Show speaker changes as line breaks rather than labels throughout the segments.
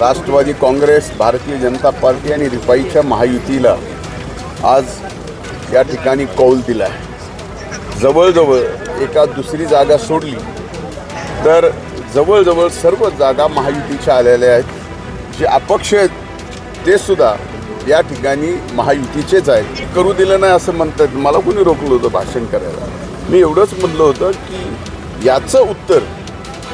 Rashtrawadi Congress Bharatiya Janata party आणि रिपाईच्या महायुतीला आज या ठिकाणी कौल दिला आहे जवळजवळ एका दुसरी जागा सोडली तर जवळजवळ सर्व जागा महायुतीच्या आलेल्या आहेत. जे अपक्ष आहेत ते सुद्धा या ठिकाणी महायुतीचेच आहेत. करू दिलं नाही असं म्हणतात. मला कोणी रोखलं होतं भाषण करायला? मी एवढंच म्हटलं होतं की याचं उत्तर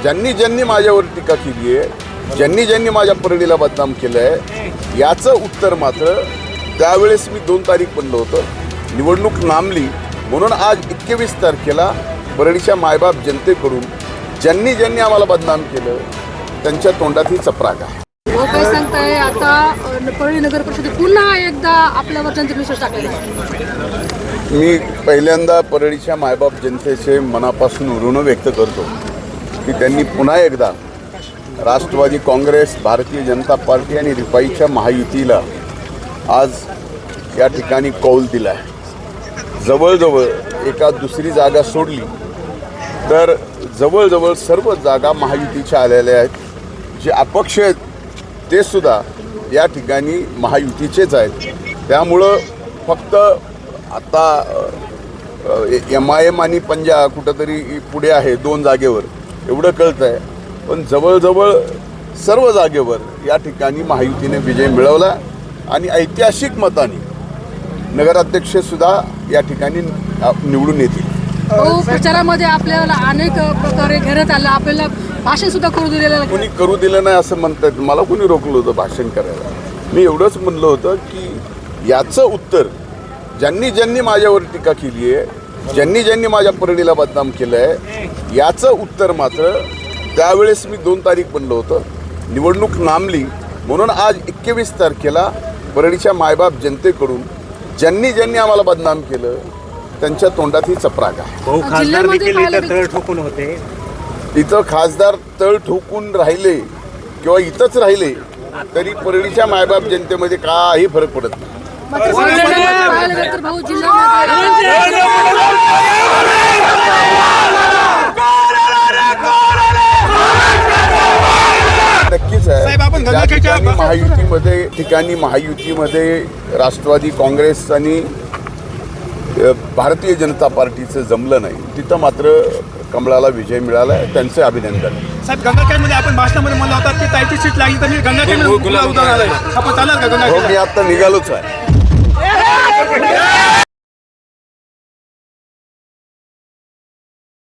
ज्यांनी ज्यांनी माझ्यावर टीका केली आहे ज्यांनी ज्यांनी माझ्या परडीला बदनाम केलं आहे याचं उत्तर मात्र त्यावेळेस मी दोन तारीख म्हणलं होतं. निवडणूक नांबली म्हणून आज एकवीस तारखेला परळीच्या मायबाप जनतेकडून ज्यांनी ज्यांनी आम्हाला बदनाम केलं त्यांच्या तोंडात ही चपराक आहे.
व काय सांगताय? आता परळी नगर परिषदेत पुन्हा एकदा आपल्यावर जनतेने विश्वास टाकलेला आहे.
मी पहिल्यांदा परळीच्या मायबाप जनतेचे मनापासून ऋण व्यक्त करतो की त्यांनी पुन्हा एकदा राष्ट्रवादी काँग्रेस भारतीय जनता पार्टी आणि रिपाईच्या महायुतीला आज या ठिकाणी कौल दिला आहे जवळजवळ एका दुसरी जागा सोडली तर जवळजवळ सर्व जागा महायुतीच्या आलेल्या आहेत. जे अपक्ष आहेत ते सुद्धा या ठिकाणी महायुतीचेच आहेत. त्यामुळं फक्त आता एम आय एम आणि पंजाब कुठंतरी पुढे आहे दोन जागेवर. एवढं कळतं आहे पण जवळजवळ सर्व जागेवर या ठिकाणी महायुतीने विजय मिळवला आणि ऐतिहासिक मताने नगराध्यक्ष सुद्धा या ठिकाणी निवडून येतील.
हो प्रचारामध्ये आपल्याला अनेक प्रकारे घेण्यात आलं. आपल्याला भाषण सुद्धा करू दिलेलं.
कोणी करू दिलं नाही असं म्हणतात. मला कोणी रोखलं होतं भाषण करायला? मी एवढंच म्हणलं होतं की याचं उत्तर ज्यांनी ज्यांनी माझ्यावर टीका केली आहे ज्यांनी ज्यांनी माझ्या परडीला बदनाम केलं आहे याचं उत्तर मात्र त्यावेळेस मी दोन तारीख म्हणलं होतं. निवडणूक नांबली म्हणून आज एकवीस तारखेला परळीच्या मायबाप जनतेकडून ज्यांनी ज्यांनी आम्हाला बदनाम केलं त्यांच्या तोंडात ही चपराक आहे.
भाऊ खासदार देखील इथं तळ ठोकून होते.
इथं खासदार तळ ठोकून राहिले किंवा इथंच राहिले तरी परळीच्या मायबाप जनतेमध्ये काही फरक पडत नाही. ज्या ठिकाणी महायुतीमध्ये ठिकाणी महायुतीमध्ये राष्ट्रवादी काँग्रेस आणि भारतीय जनता पार्टीचं जमलं नाही. तिथं मात्र कमळाला विजय मिळाला. आहे त्यांचे अभिनंदन.
साहेब गंगाखेडमध्ये आपण भाषणामध्ये म्हणलं होता की ताईची सीट लागली तर मी गंगाखेड का
हो
गंगाखेड
मी आता निघालोच आहे.